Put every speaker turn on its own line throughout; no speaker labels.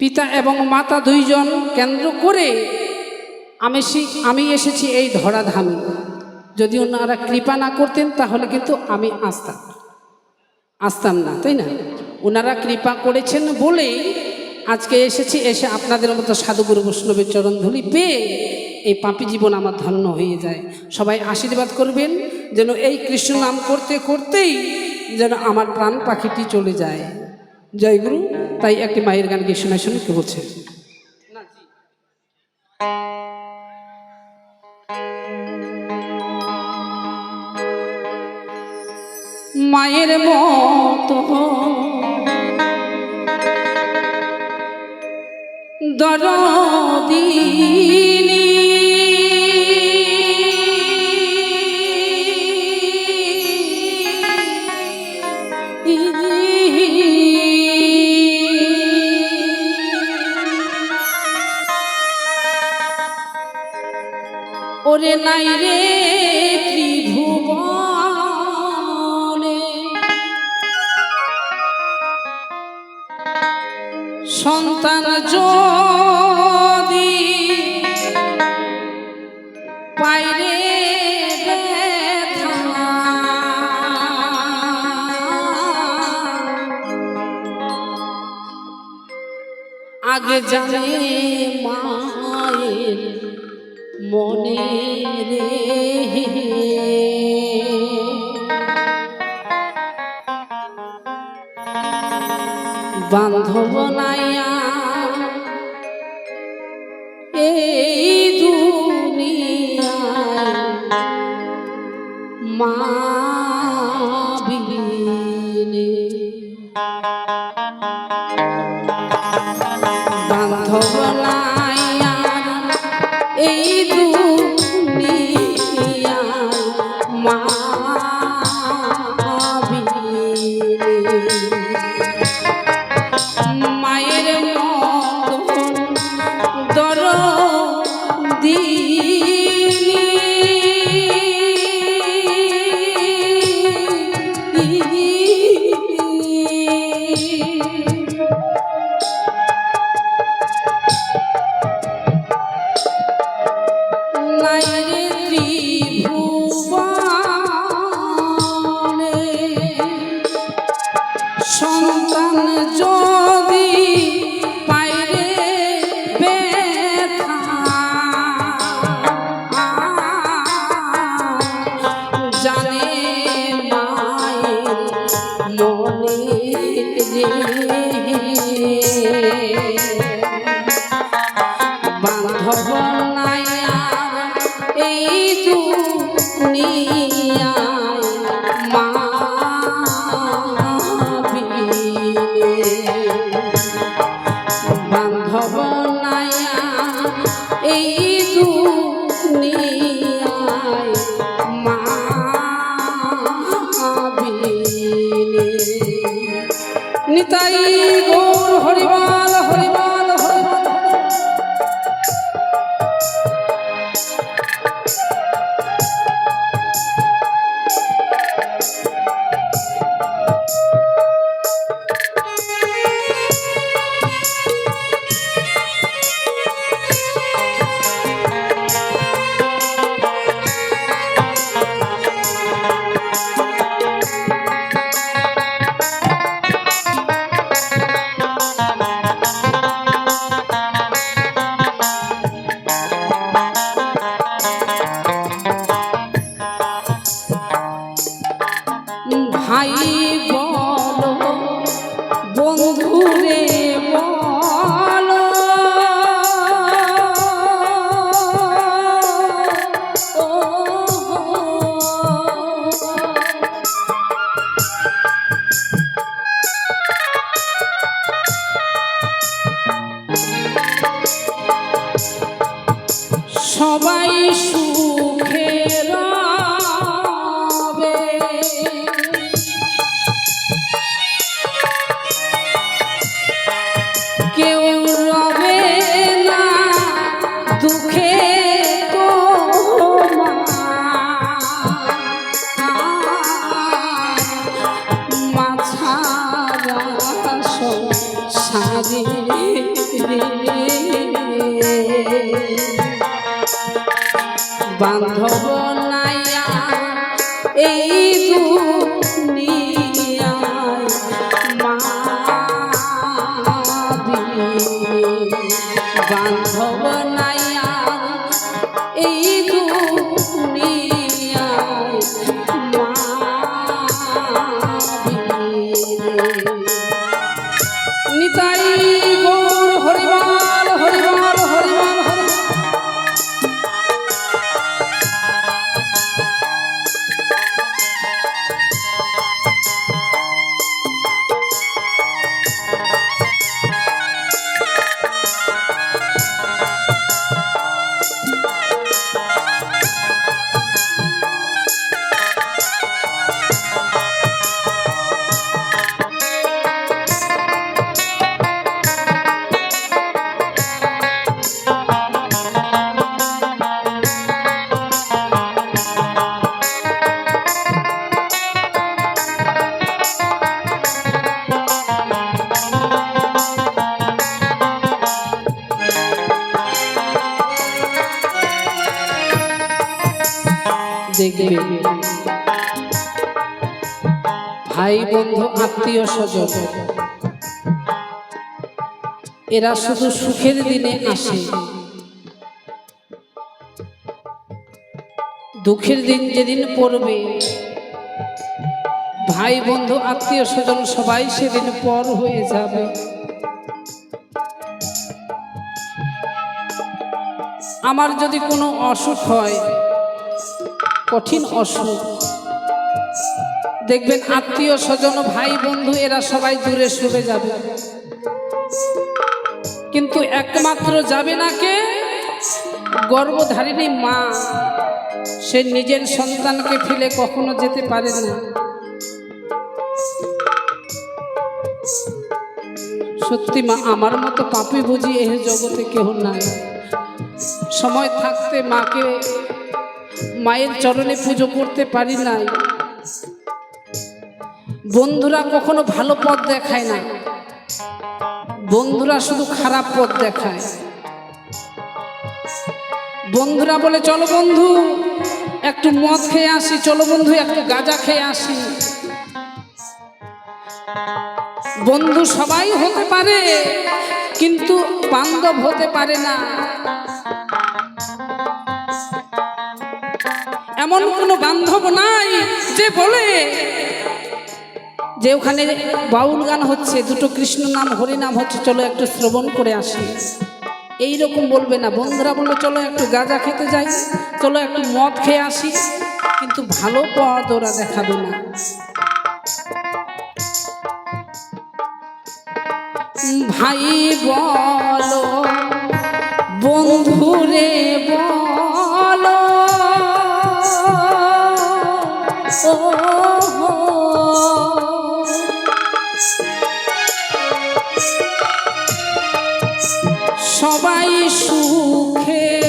পিতা এবং মাতা দুইজন কেন্দ্র করে আমি আমি এসেছি এই ধরাধামে। যদি ওনারা কৃপা না করতেন, তাহলে কিন্তু আমি আসতাম। আসতাম না, তাই না? ওনারা কৃপা করেছেন বলেই আজকে এসেছি, এসে আপনাদের মতো সাধুগুরু বৈষ্ণবের চরণধুলি পেয়ে এই পাপি জীবন আমার ধন্য হয়ে যায়। সবাই আশীর্বাদ করবেন, যেন এই কৃষ্ণ নাম করতে করতেই যেন আমার প্রাণ পাখিটি চলে যায়। জয় গুরু। তাই একটি মায়ের গান গিয়ে শোনায় শুনে কে বলছে? মায়ের মতো দরদিনী ওরে নাই রে ত্রিভুবনে। সন্তান যদি পাইরে আগে জানে মায়ের মনে বান্ধব নাইয়া এই দুনিয়ায় মা বিনে বান্ধব নাইয়া এই দুনিয়ায় বান্ধব। ভাই বন্ধু, আত্মীয় স্বজন, এরা শুধু সুখের দিনে আসে। দুঃখের দিন যেদিন পড়বে, ভাই বন্ধু, আত্মীয় স্বজন সবাই সেদিন পর হয়ে যাবে। আমার যদি কোনো অসুখ হয় কঠিন অসুখ। দেখবেন আত্মীয় স্বজন, ভাই, বন্ধু, এরা সবাই দূরে সরে যাবে। কিন্তু একমাত্র যাবে না কে? গর্ভধারিণী মা। সে নিজের সন্তানকে ফেলে কখনো যেতে পারে না। সত্যি মা, আমার মতো পাপি বুঝি এই জগতে কেউ নাই। সময় থাকতে মাকে মায়ের চরণে পুজো করতে পারি নাই। বন্ধুরা কখনো ভালো পথ দেখায় না। বন্ধুরা শুধু খারাপ পথ দেখায়। বন্ধুরা বলে, চলো বন্ধু, একটু মদ খেয়ে আসি, চলো বন্ধু, একটু গাঁজা খেয়ে আসি। বন্ধু সবাই হতে পারে, কিন্তু বান্ধব হতে পারে না। এমন কোনো বান্ধব নাই যে বলে যে ওখানে বাউল গান হচ্ছে, দুটো কৃষ্ণ নাম হরি নাম হচ্ছে, চলো একটু শ্রবণ করে আসি। এই রকম বলবে না, বন্ধুরা বলবে চলো একটু গাঁজা খেতে যাই, চলো একটু মদ খেয়ে আসি। কিন্তু ভালো পথ ওরা দেখাবে না। ভাই বলো, বন্ধুরে বলো সবাই সুখে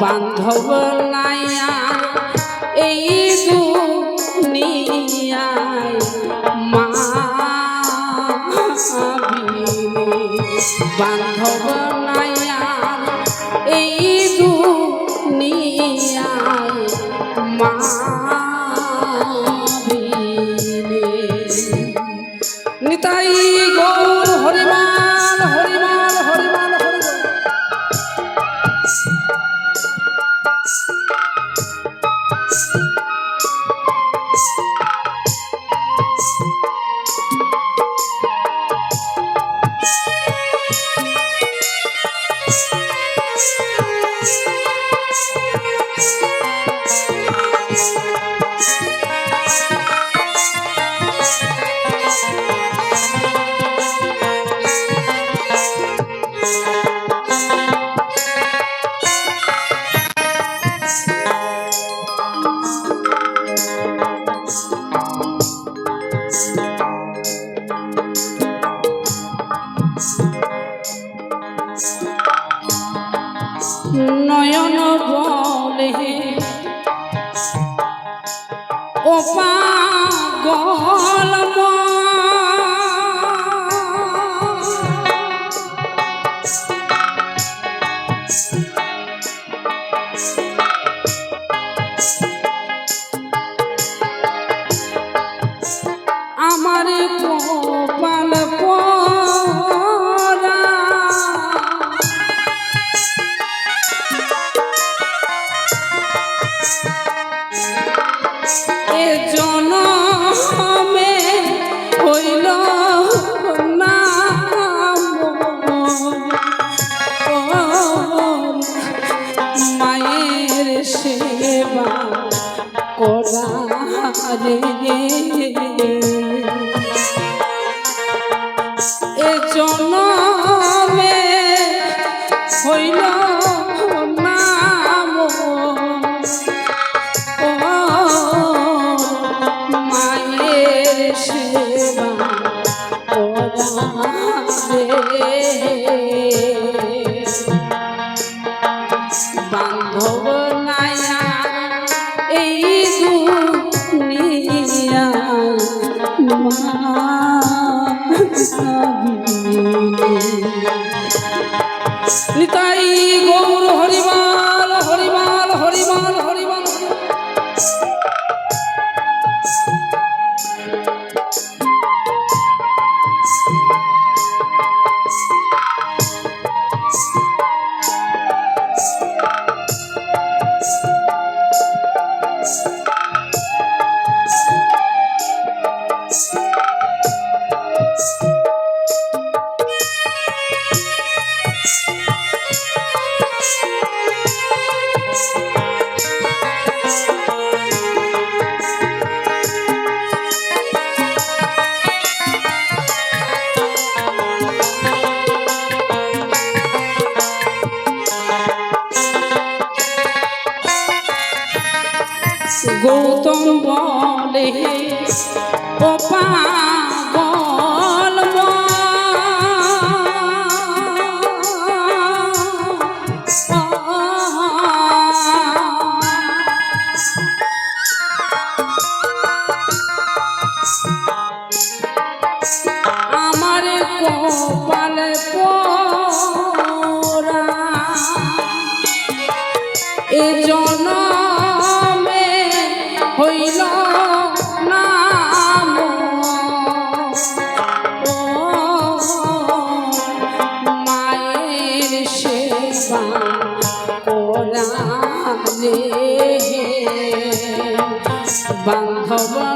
বান্ধব নাইয়া এই দুনিয়ায় মা বান্ধব বান্ধব